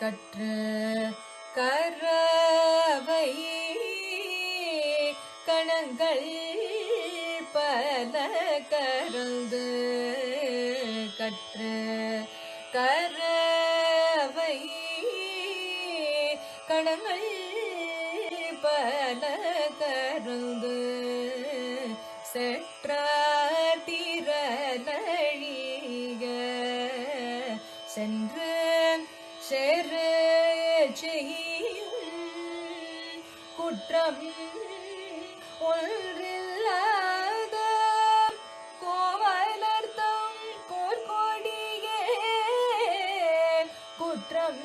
கற்று கரவை கணங்கள் பல கருந்து கற்று கரவை கணங்கள் பல கருந்து செற்ற திரளிக சென்று செரு செய்யும் குற்றம் ஒன்றில்லாத கோவலர்த்தம் போர்க்கொடியே குற்றம்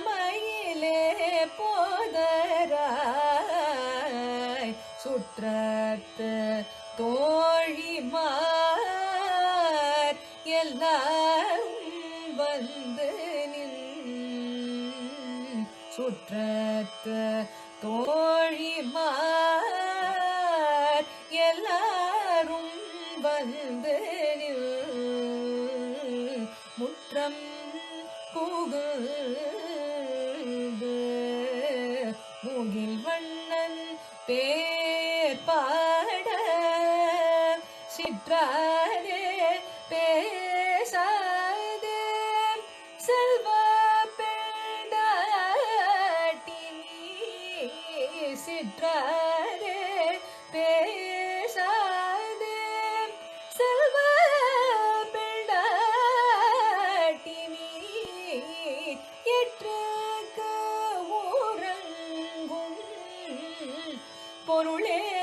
புனமையிலே போதராய் சுற்றத்து தோழிமார் எல்லாரும் வந்து நின் சுற்றத்து தோழிமார் எல்லாரும் வந்து நின் முற்றம் புகுந்து மூங்கில் வண்ணன் பேர் பாட சிற்றாரே பேசாதே. செல்வ பெண்டாட்டி சிற்றாதே பேசாதே பொருளே